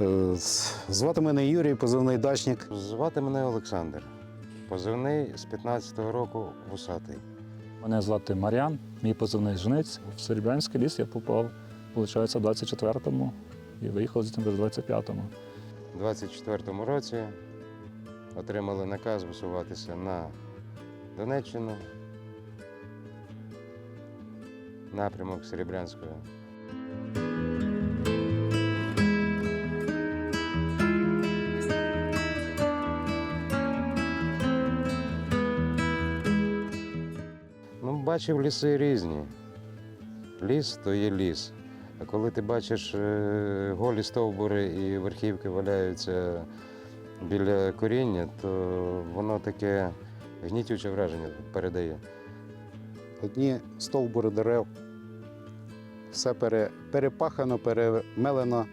Е, з- Звати мене Юрій, позивний дачник. Звати мене Олександр. Позивний з 15-го року вусатий. Мене звати Мар'ян, мій позивний жниць. В Серебрянський ліс я попав, виходить, в 24-му і виїхав звідти в 25-му. У 24-му році отримали наказ висуватися на Донеччину, напрямок Серебрянського. Бачив ліси різні. Ліс то є ліс. А коли ти бачиш е, голі стовбури і верхівки валяються біля коріння, то воно таке гнітюче враження передає. Одні стовбури дерев. Все пере, перепахано, перемелено,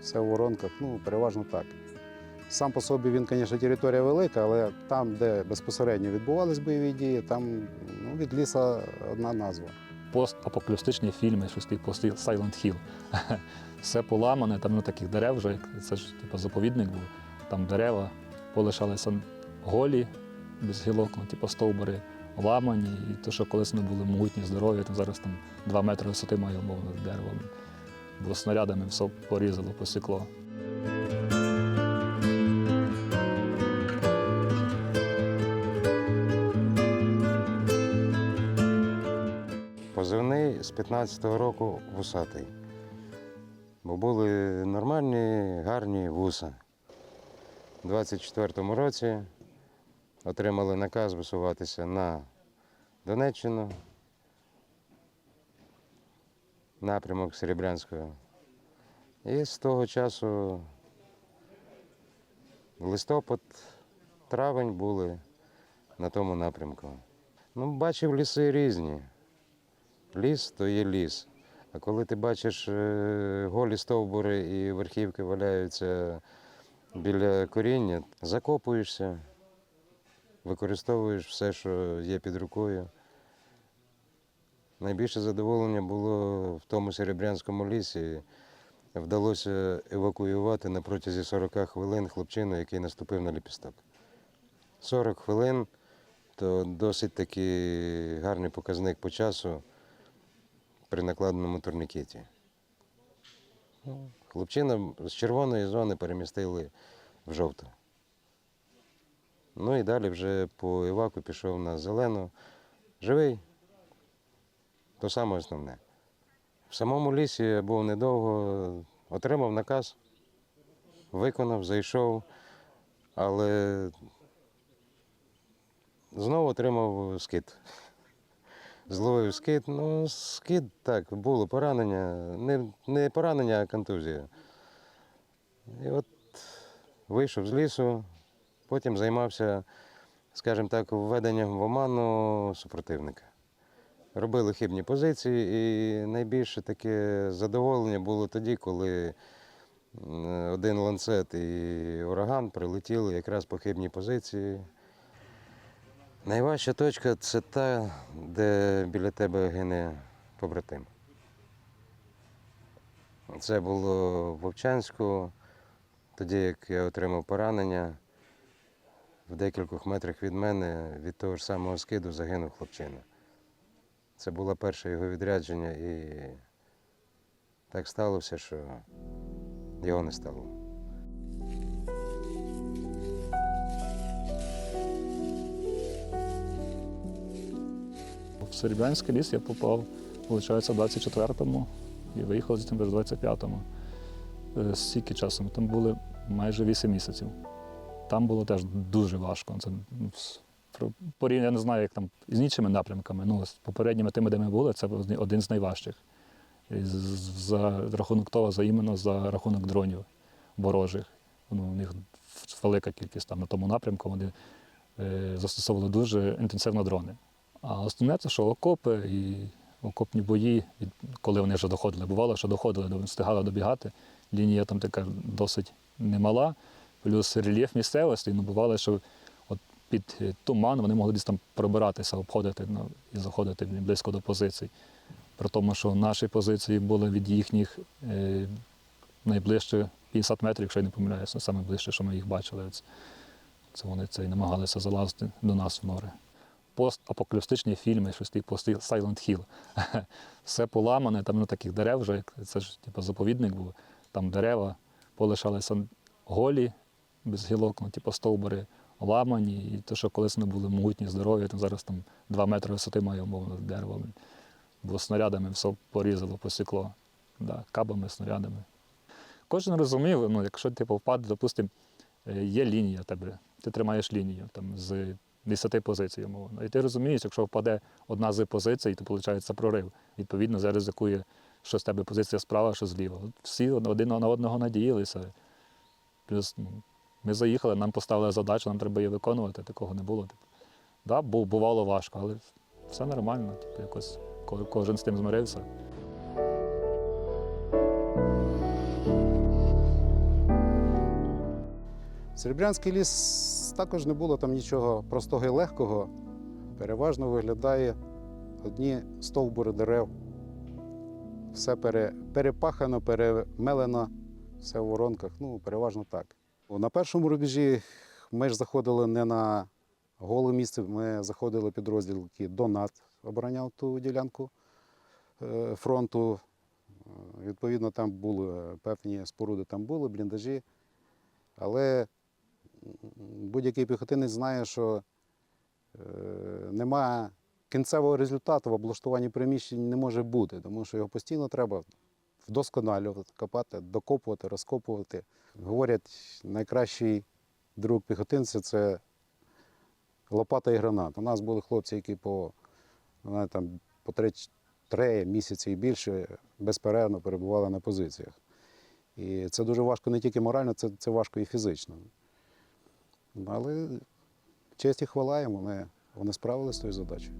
все в воронках. Ну, переважно так. Сам по собі він, звісно, територія велика, але там, де безпосередньо відбувались бойові дії, там ну, від ліса одна назва. Постапокаліптичні фільми, щось типу Silent Hill. Все поламане, там ну, таких дерев вже, це ж типу, заповідник був. Там дерева полишалися голі, без гілок, ну, типу стовбури ламані. І то, що колись вони були могутні, здорові, там зараз там 2 метри висоти має умовно дерево. Бо снарядами все порізало, посікло. Позивний з 15-го року вусатий. Бо були нормальні, гарні вуса. У 24-му році отримали наказ висуватися на Донеччину, напрямок Серебрянського. І з того часу листопад, травень були на тому напрямку. Ну, бачив ліси різні. Ліс то є ліс. А коли ти бачиш е, голі стовбури і верхівки валяються біля коріння, закопуєшся, використовуєш все, що є під рукою. Найбільше задоволення було в тому Серебрянському лісі. Вдалося евакуювати на протязі 40 хвилин хлопчину, який наступив на ліпісток. 40 хвилин то досить такий гарний показник по часу при накладеному турнікеті. Ну, Хлопчина з червоної зони перемістили в жовту. Ну і далі вже по Іваку пішов на зелену. Живий. То саме основне. В самому лісі я був недовго, отримав наказ, виконав, зайшов, але знову отримав скид. Зловив скид. Ну, скид так, було поранення. Не, не поранення, а контузія. І от вийшов з лісу, потім займався, скажімо так, введенням в оману супротивника. Робили хибні позиції, і найбільше таке задоволення було тоді, коли один ланцет і ураган прилетіли якраз по хибній позиції. Найважча точка це та, де біля тебе гине побратим. Це було в Вовчанську, тоді як я отримав поранення, в декількох метрах від мене від того ж самого скиду загинув хлопчина. Це було перше його відрядження і так сталося, що його не стало. В Серебрянський ліс я попав, виходить, в 24-му і виїхав звідти в 25-му. Е, часу? Ми Там були майже 8 місяців. Там було теж дуже важко. Це я не знаю, як там з іншими напрямками. Ну, з попередніми тими, де ми були, це був один з найважчих. З- з- За рахунок того, за іменно за рахунок дронів ворожих. Ну, у них велика кількість там на тому напрямку. Вони е, застосовували дуже інтенсивно дрони. А основне це, що окопи і окопні бої, коли вони вже доходили, бувало, що доходили, до- встигали добігати. Лінія там така досить немала, плюс рельєф місцевості. Ну, бувало, що от під е, туман вони могли десь там пробиратися, обходити ну, і заходити близько до позицій. При тому, що наші позиції були від їхніх е, найближче 50 метрів, якщо я не помиляюся, саме ближче, що ми їх бачили. Це вони це і намагалися залазити до нас в нори. Постапокаліптичні фільми, щось типу Silent Hill. Все поламане, там ну, таких дерев вже, це ж типу, заповідник був, там дерева полишалися голі, без гілок, ну, типу стовбури ламані, і те, що колись вони були могутні, здорові, там зараз там 2 метри висоти має умовно дерево. Бо снарядами все порізало, посікло. Да, кабами, снарядами. Кожен розумів, ну, якщо типу, впаде, допустимо, е, є лінія тебе, ти тримаєш лінію там, з 10 позицій, умовно. І ти розумієш, якщо впаде одна з позицій, то виходить прорив. Відповідно, заризикує, що з тебе позиція справа, що зліва. Всі один на одного надіялися. Плюс ну, ми заїхали, нам поставили задачу, нам треба її виконувати, такого не було. Типу. Да, бувало важко, але все нормально. Типу, якось кожен з тим змирився. Серебрянський ліс також не було там нічого простого і легкого. Переважно виглядає одні стовбури дерев. Все пере, перепахано, перемелено, все в воронках. Ну, переважно так. На першому рубежі ми ж заходили не на голе місце, ми заходили підрозділ, який Донат обороняв ту ділянку е, фронту. Е, Відповідно, там були певні споруди, там були, бліндажі. Але будь-який піхотинець знає, що е, нема кінцевого результату в облаштуванні приміщень не може бути, тому що його постійно треба вдосконалювати, копати, докопувати, розкопувати. Говорять, найкращий друг піхотинця це лопата і гранат. У нас були хлопці, які по, по три місяці і більше безперервно перебували на позиціях. І це дуже важко не тільки морально, це, це важко і фізично. Але честь і хвала їм, вони, вони справилися з тою задачею.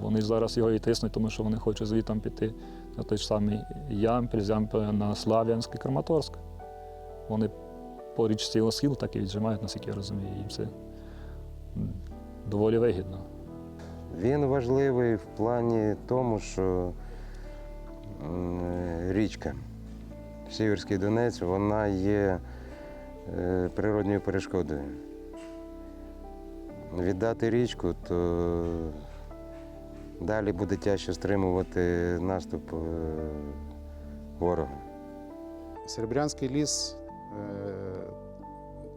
Вони зараз його і тиснуть, тому що вони хочуть звітом піти на той ж самий Ямпіль, з Ямпіля на Слав'янськ і Краматорськ. Вони по річці Осіл так і віджимають, наскільки я розумію, їм це доволі вигідно. Він важливий в плані тому, що річка Сіверський Донець, вона є е, природньою перешкодою. Віддати річку, то далі буде тяжче стримувати наступ е, ворога. Серебрянський ліс е,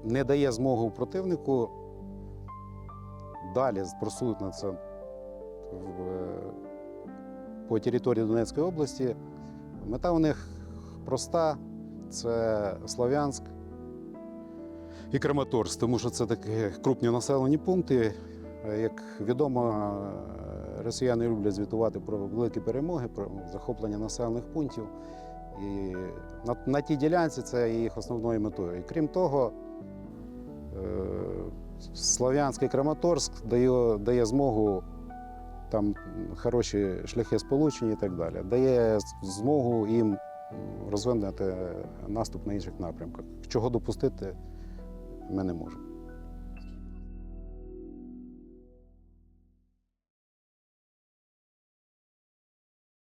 не дає змогу противнику далі просунутися по території Донецької області. Мета у них проста це Слов'янськ і Краматорськ, тому що це такі крупні населені пункти. Як відомо, росіяни люблять звітувати про великі перемоги, про захоплення населених пунктів. І на, на тій ділянці це їх основною метою. І крім того, е, Слов'янський Краматорськ дає, дає змогу там хороші шляхи сполучення і так далі. Дає змогу їм розвинути наступ на інших напрямках. Чого допустити ми не можемо.